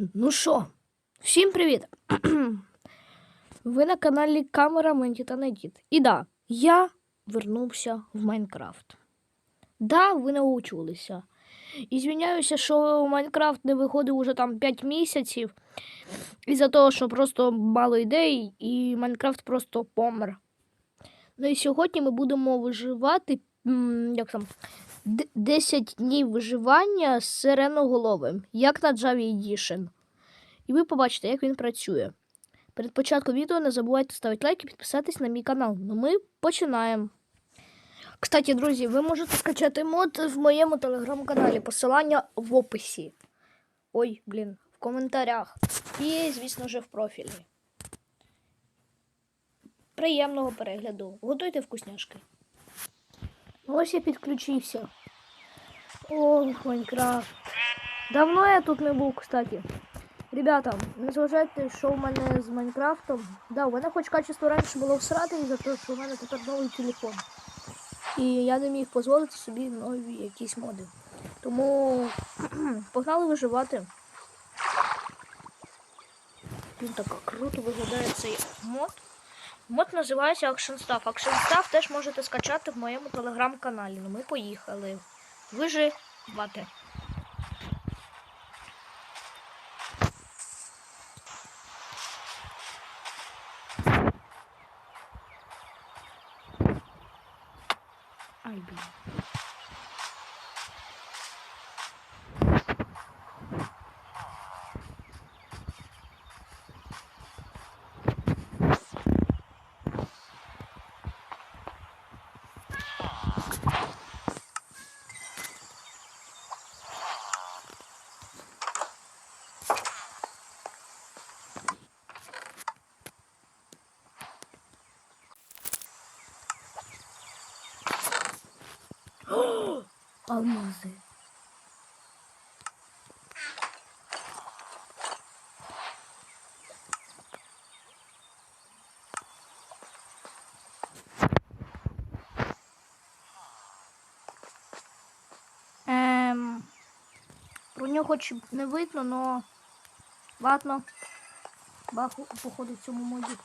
Ну що, всім привіт! Ви на каналі Камера Менті та Недіт. І да, я вернувся в Майнкрафт. Да, ви не учулися. І звіняюся, що Майнкрафт не виходив уже там 5 місяців. Із-за того, що просто мало ідей, і Майнкрафт просто помер. Ну і сьогодні ми будемо виживати. Як там? Д- 10 днів виживання з сиреноголовим, як на Java Edition. І ви побачите, як він працює. Перед початком відео не забувайте ставити лайк і підписатись на мій канал. Ну ми починаємо. Кстати, друзі, ви можете скачати мод в моєму телеграм-каналі. Посилання в описі. Ой, блін, в коментарях. І, звісно ж, в профілі. Приємного перегляду. Готуйте вкусняшки. Ось я підключився. Ох, Майнкрафт. Давно я тут не був, кстати. Ребята, не зважайте, що в мене з Майнкрафтом. Да, у мене хоч качество раніше було всрати, за те, що у мене тепер новий телефон. І я не міг дозволити собі нові якісь моди. Тому погнали виживати. Він так круто виглядає цей мод. Мод називається Action Staff. Action Staff теж можете скачати в моєму телеграм-каналі. Ну ми поїхали. Виживати. Ай, блін. Алмази. Ем, про нього хоч не видно, но ладно. Баху походу в цьому моді.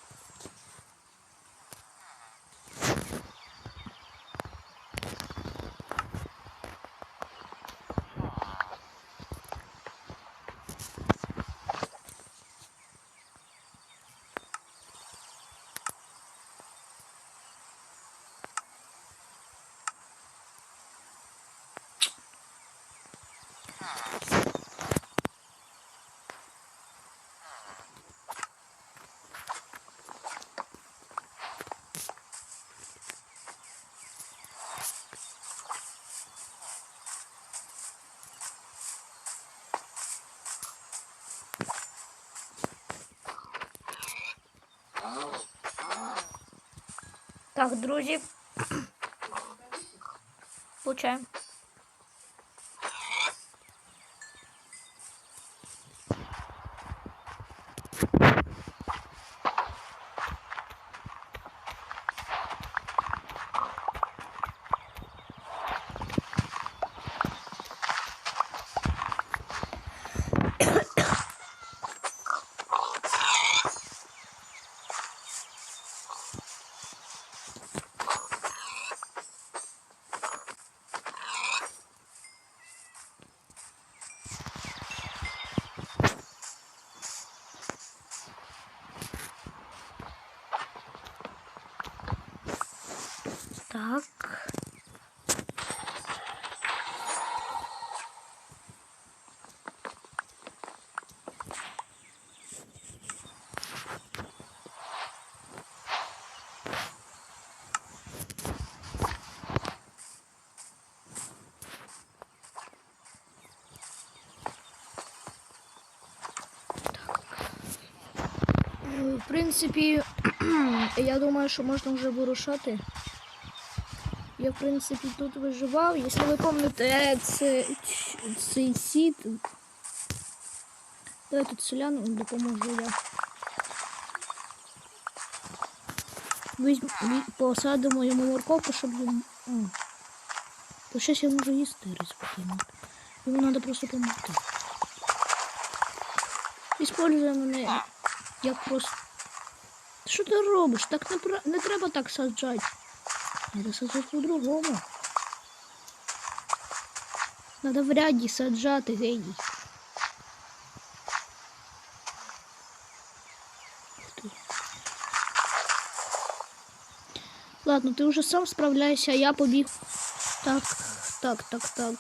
Так, друзі. Получаємо. В принципі, я думаю, що можна вже вирушати. Я, в принципі, тут виживав. Якщо ви пам'ятаєте, це, цей сіт. Давай тут селяну допоможу я. Посадимо йому морковку, щоб він. О. То я можу їсти спокійно. Йому треба просто допомогти. Іспользує мене як просто. Що ти робиш? Так не, пра- не треба так саджати. Треба саджати по-другому. Надо в ряді саджати, геній. Ладно, ти вже сам справляйся, а я побіг. Так, так, так, так.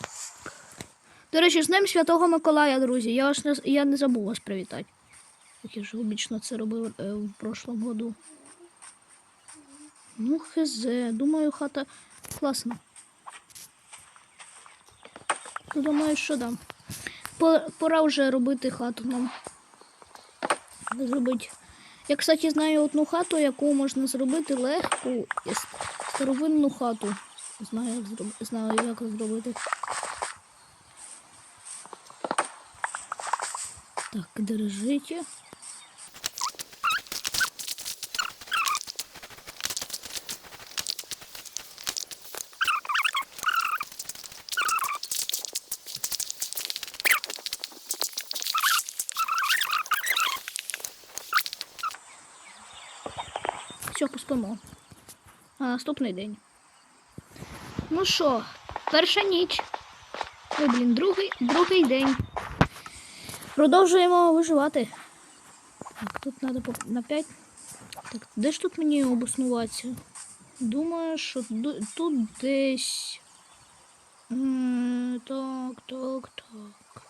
До речі, з Днем Святого Миколая, друзі. Я, вас не, я не забув вас привітати. Як я ж обічно це робив е, в прошлому году. Ну, хз, думаю, хата класна. Думаю, що. По- Пора вже робити хату нам. Зробити. Я, кстати, знаю одну хату, яку можна зробити легку старовинну хату. Знаю, як зроб... знаю, як зробити. Так, держите. Все. А наступний день. Ну що, перша ніч. Ой, блін, другий, другий день. Продовжуємо виживати. Так, тут треба на 5. Так, де ж тут мені обоснуватися? Думаю, що тут десь. Так, так, так.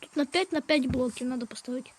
Тут на 5 на 5 блоків треба поставити.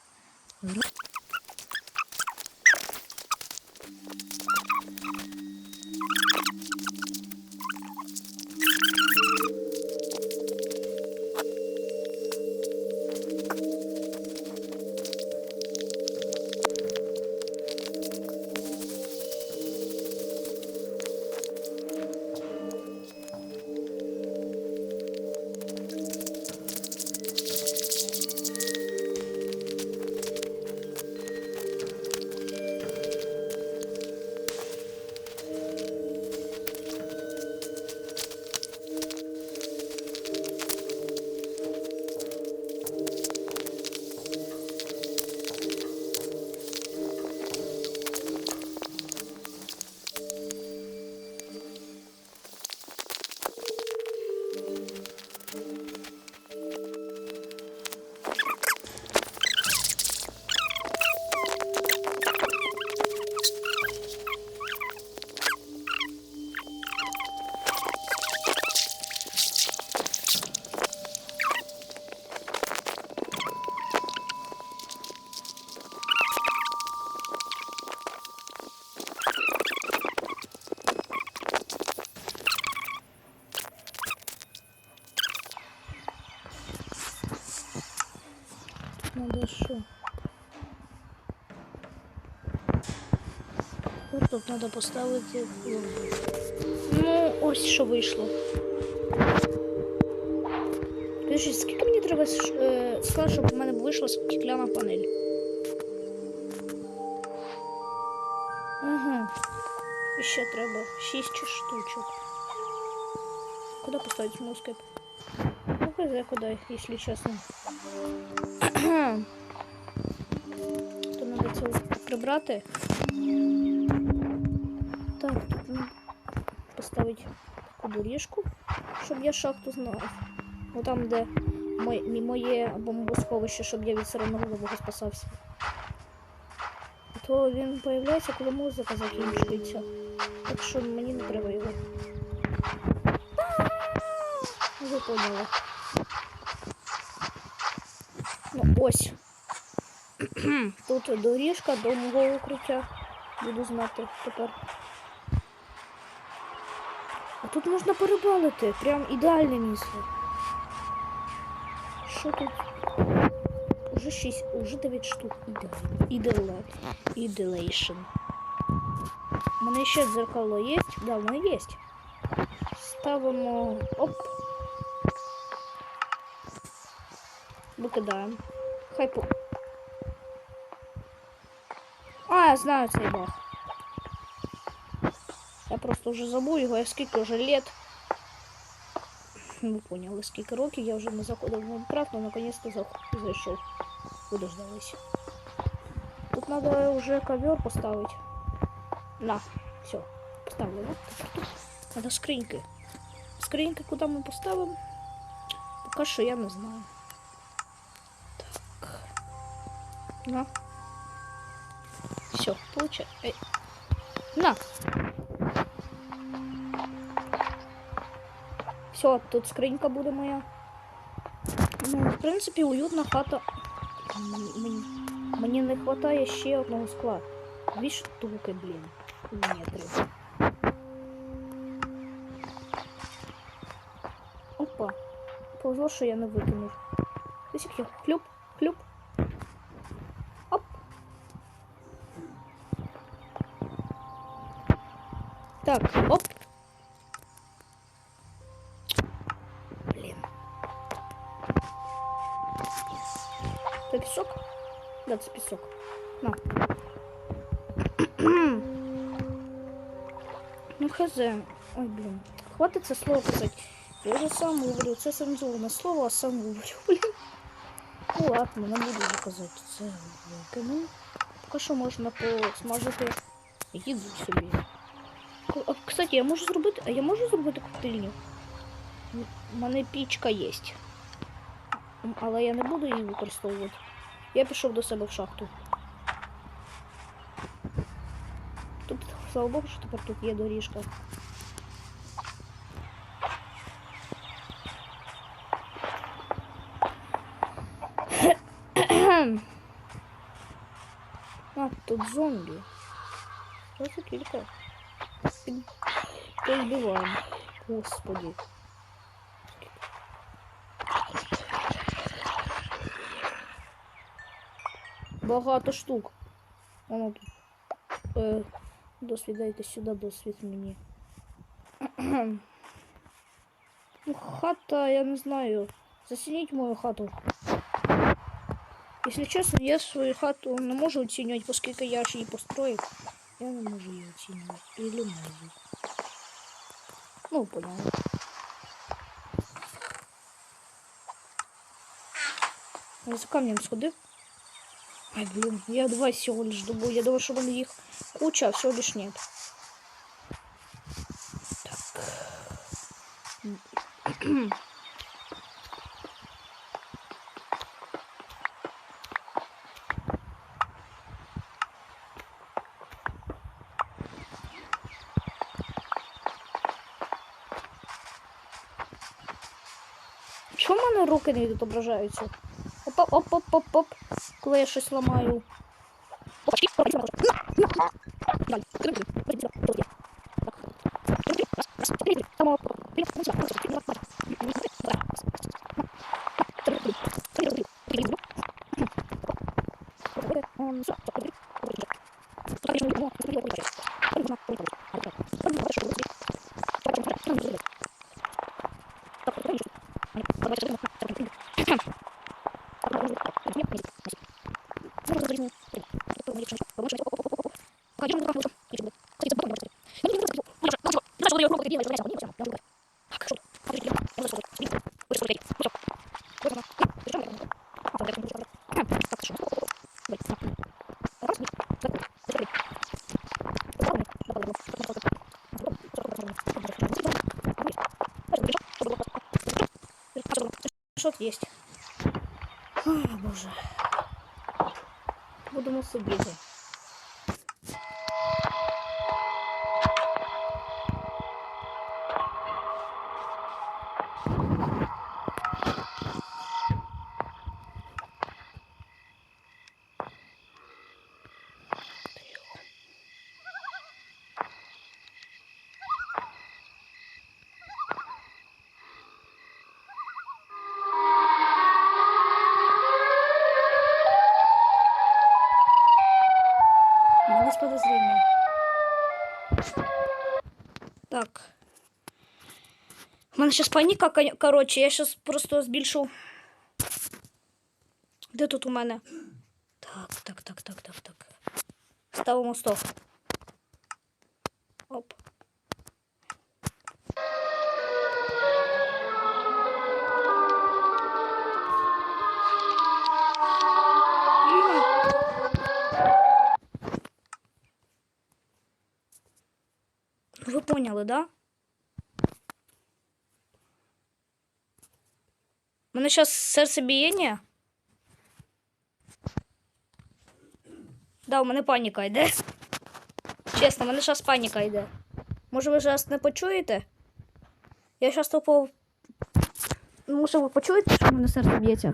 Тут треба поставити. лампу. Ну, ось що вийшло. Скажіть, скільки мені треба е, скла, щоб у мене вийшла стекляна панель? Ага. І ще треба 6 штучок. Куди поставити москип? Ну, хз, куди, якщо чесно. То треба це прибрати. Так, поставити таку доріжку, щоб я шахту знав. Ну там, де моє, моє бомбосховище, щоб я від сиреноголового спасався. То він появляється, коли музика закінчується. Так що мені не треба його. Ви поняли. Ну, ось. Тут доріжка до мого укриття. Буду знати тепер. А тут можна перебалити. Прям ідеальне місце. Що тут? Уже 6, уже 9 штук. Ідеально. Іделейшн. У мене ще дзеркало є? Да, мене є. Ставимо. Оп. Викидаємо. Хай по. А, я знаю цей баг. Я просто вже забув його, я скільки вже лет. Ви поняли, скільки років я вже не заходив в Майнкрафт, але наконец-то зах- зайшов. ви дождались. Тут надо уже ковер поставить. На, все, поставили. да? Тепер тут надо скриньки. Скриньки куди ми поставимо? Поки що я не знаю. Так. На. Все, получай. Эй. На. Все, тут скринька буде моя. Ну, в принципі, уютна хата. М- Мені, мені не вистачає ще одного скла. Дві штуки, блін. Метрів. Опа. Повезло, що я не викинув. Ось як я. Хлюп, хлюп. Оп. Так, оп. Да, це. На. ну хз. Ой, блін. Хватить це слово казати. Я вже сам говорю, це цензурне слово, а сам говорю, блін. Ну ладно, не буду вже казати. Це викину. Поки що можна посмажити їду собі. А, Кстати, я можу зробити. А я можу зробити коктейльню? У мене пічка. М, Але я не буду її використовувати. Я пішов до себе в шахту. Тут, слава Богу, що тепер тут є доріжка. А, тут зомбі. Просто кілька. Під- Повбиваємо. Господи. Багато штук. Воно тут. Е, досвід дайте сюди досвід мені. Ну, хата, я не знаю. Зацініть мою хату. Если честно, я свою хату не можу оцінювати, оскільки я ж її построїв. Я не можу її оцінювати. Или можу. Ну, поняла. Я за камнем сходив. Ай, блин, я два всего лишь думаю. Я думаю, что у них куча, а всего лишь нет. Так. Чому в мене руки не відображаються? Опа, оп, оп, оп, оп. Коли я щось ламаю. Шот есть. О, боже. Будемо сидіти. У мене зараз паніка, короче, я сейчас просто збільшу. Де тут у мене? Так, так, так, так, так, так. Ставимо стоп. Оп. Вы поняли, да? Мене зараз серцебієння. Да, у мене паніка йде. Чесно, у мене зараз паніка йде. Може, ви зараз не почуєте? Я зараз тупо. Може, ви почуєте, що в мене серце б'ється?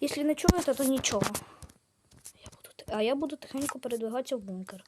Якщо не чуєте, то нічого. Я буду... А я буду тихенько передвигатися в бункер.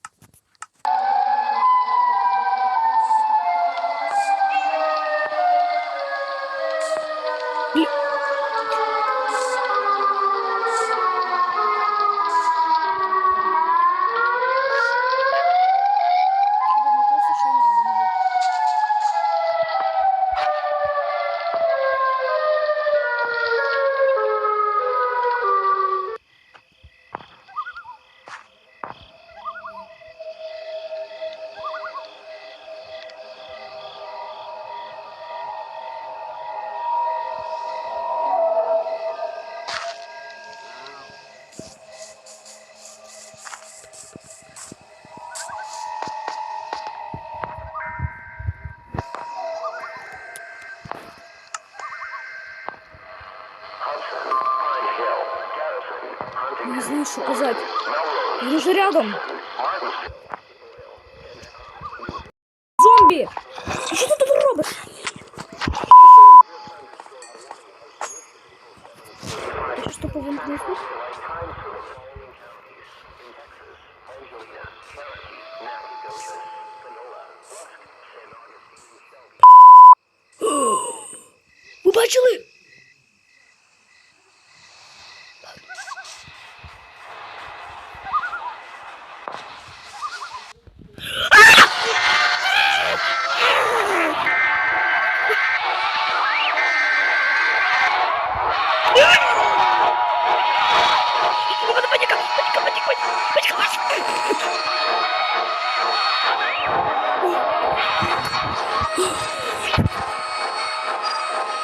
Рядом. Зомбі! Що ти тут робиш? Ти що повимкнув? Ви бачили?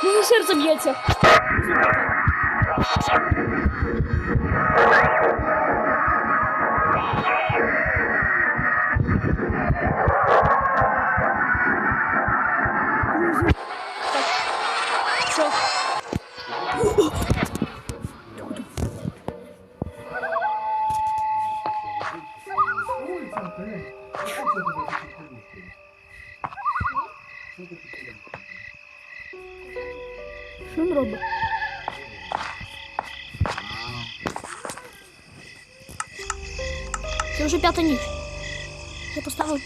Мені серце б'ється. Що він робить? Це вже п'ята ніч. Я поставив.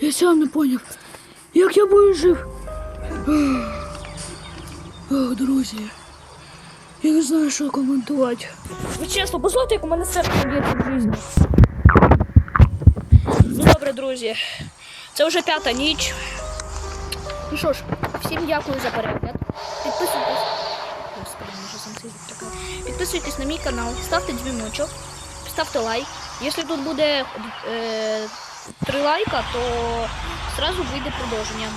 Я сам не поняв, як я вижив. Ох, друзі. Я не знаю, що коментувати. Ви чесно, послухайте, як у мене серце б'ється в житті. Ну добре, друзі. Це вже п'ята ніч. Ну що ж, всім дякую за перегляд. Підписуйтесь. Господи, може сам цей звук. Підписуйтесь на мій канал, ставте дзвіночок, ставте лайк. Якщо тут буде е, три лайка, то зразу вийде продовження.